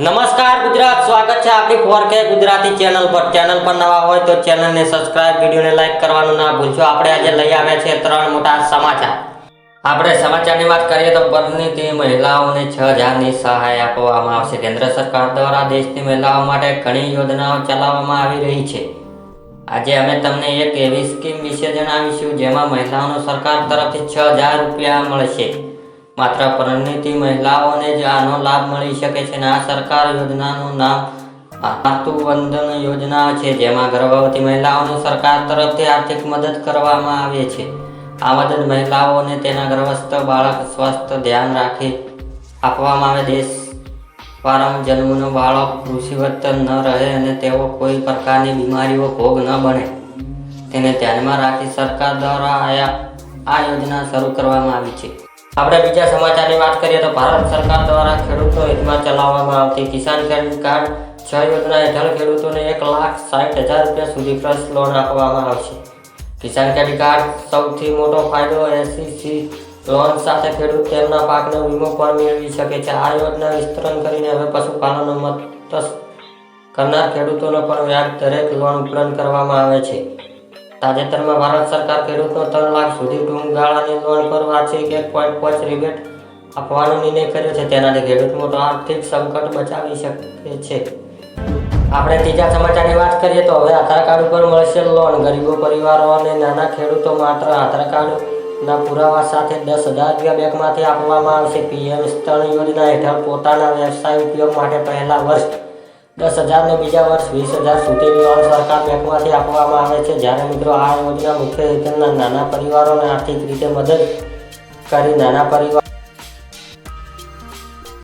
નમસ્કાર ગુજરાત, સ્વાગત છે આપણી ફોર કે ગુજરાતી ચેનલ પર. ચેનલ પર નવા હોય તો ચેનલને સબસ્ક્રાઇબ વિડીયોને લાઈક કરવાનું ના ભૂલશો. આપણે આજે લઈ આવ્યા છે ત્રણ મોટા સમાચાર. આપણે સમાચારની વાત કરીએ તો પરિણીતિ મહિલાઓને છ હજારની સહાય આપવામાં આવશે. કેન્દ્ર સરકાર દ્વારા દેશની મહિલાઓ માટે ઘણી યોજનાઓ ચલાવવામાં આવી રહી છે. આજે અમે તમને એક એવી સ્કીમ વિશે જણાવીશું જેમાં મહિલાઓનો સરકાર તરફથી છ હજાર રૂપિયા મળશે. માત્ર પરણિતિ મહિલાઓને જ આનો લાભ મળી શકે છે અને આ સરકાર યોજનાનું નામ માતૃવંદન યોજના છે, જેમાં ગર્ભવતી મહિલાઓને સરકાર તરફથી આર્થિક મદદ કરવામાં આવે છે. આ મદદ મહિલાઓને તેના ગર્ભસ્થ બાળક સ્વસ્થ ધ્યાન રાખી આપવામાં આવે. દેશ વારંવાર જન્મનો બાળક કૃષિવત ન રહે અને તેઓ કોઈ પ્રકારની બીમારીઓ ભોગ ન બને. તેને ધ્યાનમાં રાખી સરકાર દ્વારા આયા આ યોજના શરૂ કરવામાં આવી છે. આપણે બીજા સમાચારની વાત કરીએ તો ભારત સરકાર દ્વારા ખેડૂતો હિતમાં ચલાવવામાં આવતી કિસાન ક્રેડિટ કાર્ડ છ યોજના હેઠળ ખેડૂતોને એક લાખ સાઠ હજાર રૂપિયા સુધી પર્સ લોન આપવામાં આવશે. કિસાન ક્રેડિટ કાર્ડ સૌથી મોટો ફાયદો એસીસી લોન સાથે ખેડૂત તેમના પાકનો વીમો પણ મેળવી શકે છે. આ યોજના વિસ્તરણ કરીને હવે પશુપાલનો મત્સ્ય કરનાર ખેડૂતોનો પણ વ્યાજ દરેક લોન ઉપલબ્ધ કરવામાં આવે છે. તાજેતરમાં ભારત સરકાર ખેડૂતનો ત્રણ લાખ સુધી ટૂંક લોન પર વાર્ષિક એક પોઈન્ટ પાંચ રિબેટ આપવાનો નિર્ણય કર્યો છે. તેનાથી ખેડૂત મોટો આર્થિક સંકટ બચાવી શકે છે. આપણે ત્રીજા સમાચારની વાત કરીએ તો હવે આધાર કાર્ડ ઉપર મળશે લોન ગરીબો, પરિવારો અને નાના ખેડૂતો માત્ર આધાર કાર્ડના પુરાવા સાથે દસ હજાર રૂપિયા બેંકમાંથી આપવામાં આવશે. પીએમ સ્થળ યોજના હેઠળ પોતાના વ્યવસાય ઉપયોગ માટે પહેલા વર્ષ દસ હજારને બીજા વર્ષ વીસ હજાર સુધીની લોન સરકાર બેંકમાંથી આપવામાં આવે છે. જ્યારે મિત્રો આ યોજના મુખ્ય હેતુના નાના પરિવારોને આર્થિક રીતે મદદ કરી નાના પરિવાર